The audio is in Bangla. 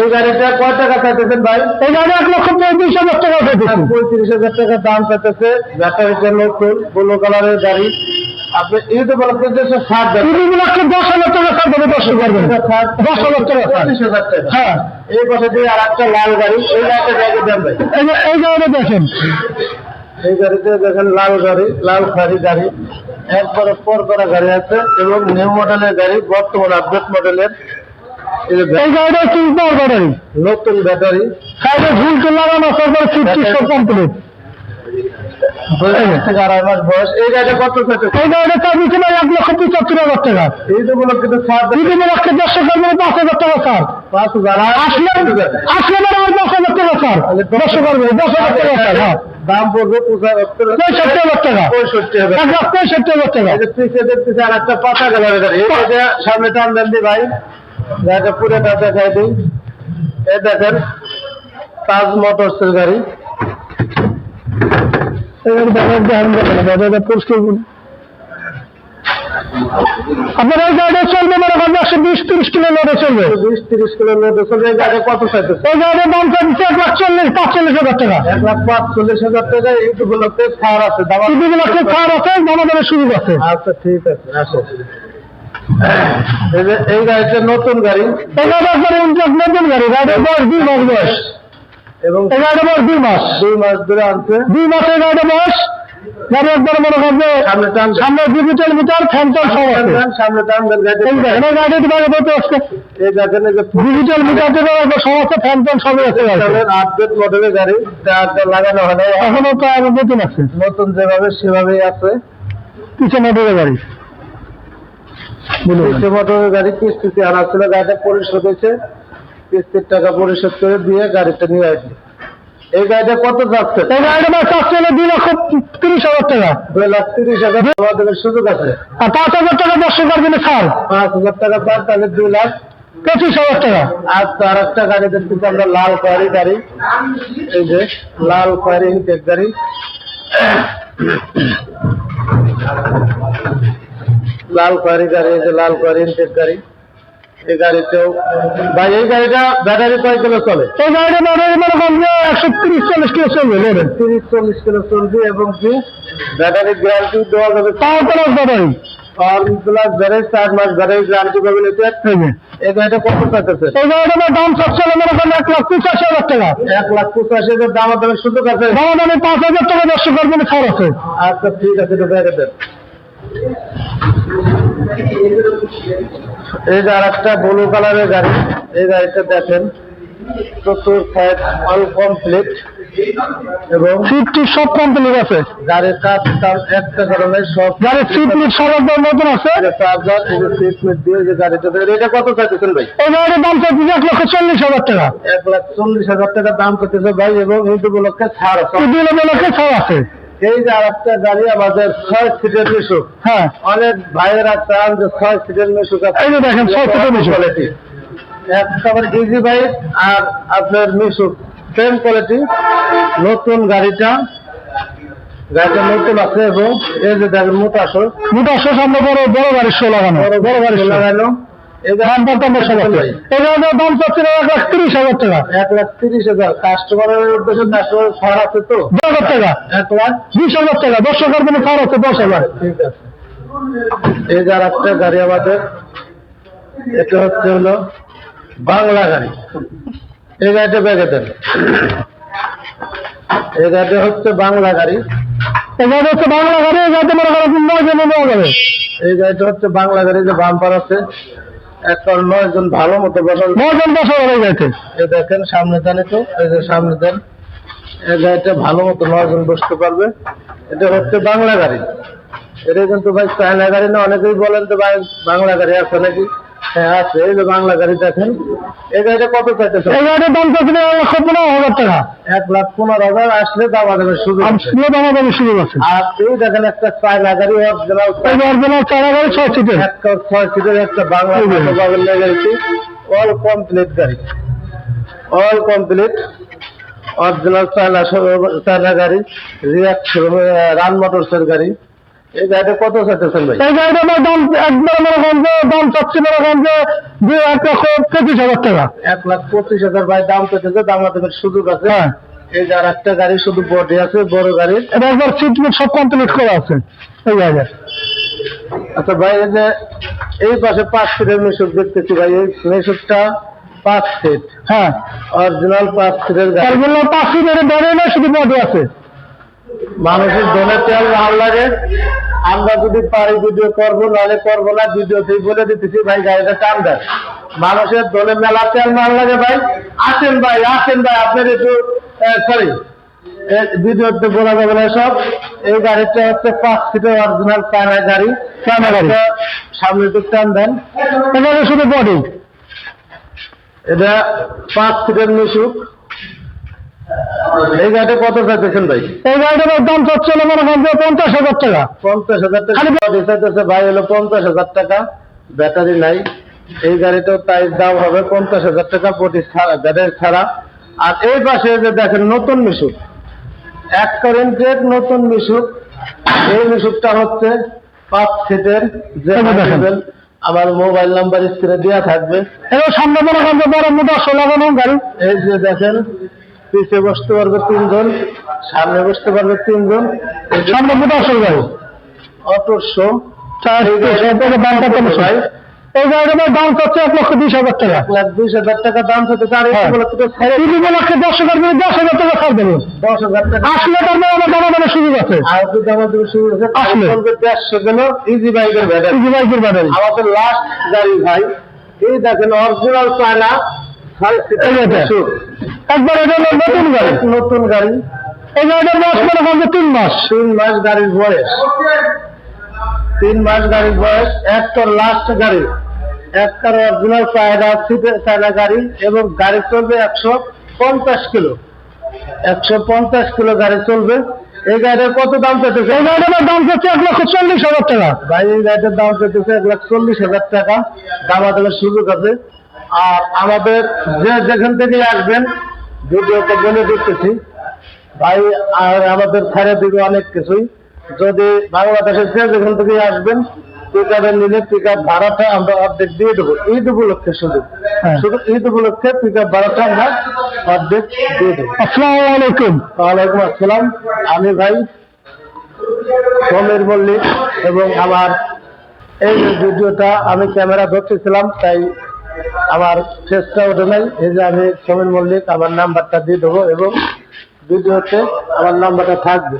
এই গাড়িটা কয় টাকা চাইতেছেন ভাই? এই গাড়ি এক লক্ষ পঁয়ত্রিশ হাজার টাকা পেয়েছে পঁয়ত্রিশ হাজার টাকা দাম চাইতেছে। ব্যাটারিটা নতুন ব্লু কালারের গাড়ি। আপনি ঈদ উপলক্ষে যে ছাড় দেন তিন লক্ষ দশ হাজার টাকা ছাড় দেবে দশ করবেন দশ হাজার টাকা ছাড় হাজার টাকা। হ্যাঁ। এই পাশে দিয়ে আর একটা লাল গাড়ি। এই গাড়িটা জায়গা দেন ভাই। এই গাড়িটা দেখেন। এই গাড়িতে দেখেন লাল গাড়ি লাল খাড়ি গাড়ি। একবারে পর করা গাড়ি আছে এবং নিউ মডেলের গাড়ি বর্তমান আপডেট মডেলের এই গাড়িটা তিন পাওয়ার নতুন ব্যাটারি। সাইডে ঝুলকে লাগানো তারপরে ফিফটি সব কমপ্লিট দুই থেকে আড়াই মাস বয়স। এই গাড়িটা কত এই গাড়িটা চার দিচ্ছে এক লক্ষ পঁচাত্তর হাজার টাকা। এই তো বলো কিন্তু ছাড় দেন দিদি লক্ষ দেড়শো পাঁচ হাজার টাকা ছাড় পাঁচ হাজার আসলে আসলে পরে দশ হাজার টাকা ছাড় দশশো করবে দশ হাজার টাকা ছাড় হ্যাঁ। দাম পড়বে পঁয়ষট্টি হাজার টাকা। পঁয়ষট্টি হাজার পঁয়ষট্টি হাজার টাকা। পিছিয়ে দেখতেছি আর একটা পাতা কালারের গাড়ি এই গাড়িটা সামনে টান দেন দি ভাই। গাড়িটা পুরো টাটা খাই দিই। এই দেখেন তাজ মোটরসের গাড়ি। গাড়ি আপনার এই চলবে মানে কত একশো বিশ তিরিশ কিলো লোডে চলবে? বিশ তিরিশ কিলোমিটার চলে এই গাড়ি কত চাইতেছে? এই গাড়ির দাম চাচ্ছে এক লাখ চল্লিশ পাঁচচল্লিশ হাজার টাকা। এক লাখ পাঁচচল্লিশ হাজার টাকা ছাড় আছে। ছাড় সুযোগ আছে আচ্ছা ঠিক আছে আসো। এই গাড়িটা নতুন গাড়ি। গাড়ি ইন্টারেস্ট নতুন গাড়ি গাড়ির বয়স দুই মাস বয়স। এবং এই গাড়ির বয়স দুই মাস। দুই মাস ধরে আনছে। দুই মাসের গাড়ির বয়স। গাড়ি একবার মনে করেন যে সামনে টান। সামনে ডিজিটাল মিটার সব আছে। সামনে টান এই দেখেন এই বাইরে বলতে আসছে এই ডিজিটাল মিটার থেকে সমস্ত সবই আছে আপডেট মডেলের গাড়ি লাগানো হয় এখনও তো আর নতুন আছে। নতুন যেভাবে সেভাবেই আছে। পিছনে ঢুকে গাড়ি। বলুন মোটরের গাড়ি কিস্তিতে আনা ছিল গাড়িটা পরিশোধ হয়েছে। কিস্তির টাকা পরিশোধ করে দিয়ে গাড়িটা নিয়ে আসি এই গাড়িটা কত যাচ্ছে? এই গাড়িটা আমার চার্জ চলে দুই লক্ষ তিরিশ হাজার টাকা। দুই লাখ তিরিশ হাজার আমাদের সুযোগ আছে। আর পাঁচ হাজার টাকা দশ টাকার দিনে ছাড়। পাঁচ হাজার টাকা পান তাহলে দুই লাখ পঁচিশ হাজার টাকা। আর আর একটা গাড়ি দেখতেছি আমরা লাল কোয়ারি গাড়ি। এই যে লাল কোয়ারি গাড়ি। লাল কোয়ারি গাড়ি এই যে লাল কোয়ারি ইনটেক গাড়ি এই গাড়িতেও ভাই এই গাড়িটা ব্যাটারি কয় কিলো চলে? এই গাড়িটা ব্যাটারি মনে করেন যে একশো তিরিশ চল্লিশ কিলো চলবে নেবেন তিরিশ চল্লিশ কিলো চলবে এবং কি ব্যাটারি গ্যারান্টি দেওয়া যাবে। তো lakh battery power plus battery চার মাস ব্যাটারি গ্যারান্টি পাবেন এটা এই গাড়িটা কত এই গাড়িটার দাম মনে করেন এক লাখ পঁচাশি হাজার টাকা। এক লাখ পঁচাশি হাজার দাম দামের সুযোগ আছে? দাম দামে পাঁচ হাজার টাকা দশ টাকার দিনে ছাড় আছে। আচ্ছা ঠিক আছে তো দেখে দেন। এই যে আর একটা ব্লু কালারের গাড়ি এই গাড়িটা দেখেন চতুর সাইড অল কমপ্লিট এবং সিটটি সব কমপ্লিট আছে। গাড়ির কাজ কাম একটা কারণে সব গাড়ির সিট লিট সব একদম নতুন আছে। চার্জার সিট মিট দিয়ে যে গাড়িটা এটা কত চাইতেছেন ভাই? এই গাড়িটার দাম চাচ্ছি এক লক্ষ চল্লিশ হাজার টাকা। এক লাখ চল্লিশ হাজার টাকা দাম করতেছে ভাই এবং এই উপলক্ষে ছাড় আছে। দুই লক্ষে ছাড় আছে। এই যে আর একটা গাড়ি আমাদের ছয় সিটের মিশুক। হ্যাঁ। অনেক ভাইয়েরা চান যে ছয় সিটের মিশুক আছে। এই যে দেখেন, ছয় সিটের মিশুক। কোয়ালিটি একেবারে ইজি বাইক আর আপনার মিশুক। সেম কোয়ালিটি নতুন গাড়িটা। গাড়িটা নতুন আছে এবং এই যে দেখেন মোটা আসর মোটা শো সামনে বড় বড় গাড়ির শো লাগানো। বড় গাড়ির শো লাগানো দাম দাম দাম সব আছে এই গাড়িটার দাম চাচ্ছি এক লাখ তিরিশ হাজার টাকা। এক লাখ তিরিশ হাজার। কাস্টমারের উদ্দেশ্যে কাস্টমার ছাড় আছে তো? দশ হাজার টাকা। এক লাখ? বিশ হাজার টাকা। দশ টাকার দিনে ছাড় আছে দশ হাজার। ঠিক আছে। এই যে একটা গাড়ি আমাদের এটা হচ্ছে হলো বাংলা গাড়ি। এই গাড়িটা ব্যাগে দেন। এই গাড়িটা হচ্ছে বাংলা গাড়ি। এই হচ্ছে বাংলা গাড়ি এই মনে করেন নয় জনে নেওয়া যাবে। এই গাড়িটা হচ্ছে বাংলা গাড়ি যে বাম্পার আছে একটা নয় জন ভালো মতো বসান। নয় জন বসা হয়ে গেছে এই দেখেন সামনে জানে তো এই যে সামনে দেন। এই গাড়িটা ভালো মতো নয় জন বসতে পারবে। এটা হচ্ছে বাংলা গাড়ি। এটা কিন্তু ভাই চায়না গাড়ি না অনেকেই বলেন তো ভাই বাংলা গাড়ি আছে নাকি? হ্যাঁ আছে এই যে বাংলা গাড়ি দেখেন। এই গাড়িটা কত চাইতেছে? এই গাড়িটার দাম চাচ্ছি এক লক্ষ পনেরো হাজার টাকা। এক লাখ পনেরো হাজার আসলে দাম দেবে সুযোগ আর আছে। স্লো সুযোগ আছে। আর এই দেখেন একটা চায়না গাড়ি অরিজিনাল অরিজিনাল চারা গাড়ি ছয় সিটের। একটা ছয় সিটের একটা বাংলা এই যে। মোটর পাবেন না গাড়িটি অল কমপ্লিট গাড়ি। All complete original China China গাড়ি রিয়াক্ট রান মোটরসের গাড়ি। এই গাড়িটা কত চাইতেছেন ভাই? এই গাড়িটার দাম একবার মনে করেন যে দাম দাম চাচ্ছি মনে করেন যে দুই এক লক্ষ পঁচিশ হাজার টাকা। এক লাখ পঁচিশ হাজার ভাই দাম পেতেছে দাম আমাদের সুযোগ আছে। হ্যাঁ। এই যে আর একটা গাড়ি শুধু বডি আছে বড় গাড়ির এটা একবার সিট সব কমপ্লিট করা আছে এই জায়গায়। আচ্ছা ভাই এই যে এই পাশে পাঁচ ফিটের মেশুক দেখতেছি ভাই এই মেশুকটা পাঁচ ফিট হ্যাঁ। অরিজিনাল পাঁচ ফিটের গাড়ি। পাঁচ সিটের ধরে না শুধু বডি আছে? মানুষের দোনে তেল ভালো লাগে। আমরা যদি পারি ভিডিও করব নাহলে করব না ভিডিওতেই বলে দিতেছি ভাই গাড়িটা টান দেন। মানুষের দোনে মেলা তেল ভালো লাগে ভাই। আসেন ভাই আসেন ভাই আপনার একটু সরি ভিডিওতে বলা যাবে না সব। এই গাড়িটা হচ্ছে পাঁচ সিটের অরিজিনাল চায়না গাড়ি। চায়না গাড়ি। সামনে একটু টান দেন। শুধু বডি এটা পাঁচ সিটের মিশুক। এই গাড়িটা কত চাইতেছেন ভাই? এই গাড়িটার দাম চাচ্ছে হলো মনে করেন যে পঞ্চাশ হাজার টাকা। পঞ্চাশ হাজার টাকা। চাইতেছে ভাই হলো পঞ্চাশ হাজার টাকা ব্যাটারি নাই। এই দাম হবে পঞ্চাশ হাজার টাকা ছাড়া ব্যাটারি ছাড়া। আর এই পাশে যে দেখেন নতুন মিশুক এক কারেন্টের নতুন মিশুক। এই মিশুকটা হচ্ছে পাঁচ সিটের যে দেখেন। আমার মোবাইল নাম্বার স্ক্রিনে দেওয়া থাকবে। এবার সামনে মনে করেন যে বড় মোটর লাগানো গাড়ি এই যে দেখেন পিছে বসতে পারবে তিনজন সামনে বসতে পারবে তিনজন। সামনে মোটর গাড়ি অটোর শো চার থেকে দাম কত ভাই। এই গাড়িটার দাম চাচ্ছে এক লক্ষ বিশ হাজার টাকা। এক লাখ বিশ হাজার টাকা দাম হতে তার। লক্ষ দশ হাজার করে দশ হাজার টাকা ছাড় দেবো। দশ হাজার টাকা। আসলে তার মানে আমার দামা দামের সুযোগ আছে। আর যদি আমাদের শুরু হয়েছে আসলে। আসলে দেড়শো গেল ইজি বাইকের ব্যাটারি। ইজি বাইকের ব্যাটারি। আমাদের লাস্ট গাড়ি ভাই এই দেখেন অরিজিনাল চায়না একবার এটা নতুন গাড়ি। নতুন গাড়ি। এই গাড়িটার বয়স মনে করেন তিন মাস। তিন মাস গাড়ির বয়স। তিন মাস গাড়ির বয়স। লাস্ট গাড়ি। একটা অরিজিনাল চায়না সিটের চায়না গাড়ি এবং গাড়ি চলবে একশো পঞ্চাশ কিলো। একশো পঞ্চাশ কিলো গাড়ি চলবে। এই গাড়ির কত দাম পেতেছে এই গাড়িটার দাম চাচ্ছে এক লক্ষ চল্লিশ হাজার টাকা। ভাই এই গাড়িটার দাম পেতেছে এক লাখ চল্লিশ হাজার টাকা। দামাদামের সুযোগ আছে। আর আমাদের যে যেখান থেকে আসবেন ভিডিওতে বলে দিতেছি। ভাই আর আমাদের ছাড়ে দিবে অনেক কিছুই। যদি বাংলাদেশের যে যেখান থেকে আসবেন পিক নিলে পিক আপ ভাড়াটা আমরা অর্ধেক দিয়ে দেবো। ঈদ উপলক্ষে শুধু। হ্যাঁ। শুধু ঈদ উপলক্ষে পিক আপ ভাড়াটা আমরা অর্ধেক দিয়ে দেবো। আসসালামু আলাইকুম। ওয়ালাইকুম আসসালাম। আমি ভাই সমীর মল্লিক এবং আমার এই ভিডিওটা আমি ক্যামেরা ধরতেছিলাম তাই আমার চেষ্টা ওঠে নাই। এই যে আমি সমীর মল্লিক, আমার নাম্বারটা দিয়ে দেবো এবং ভিডিওতে আমার নাম্বারটা থাকবে।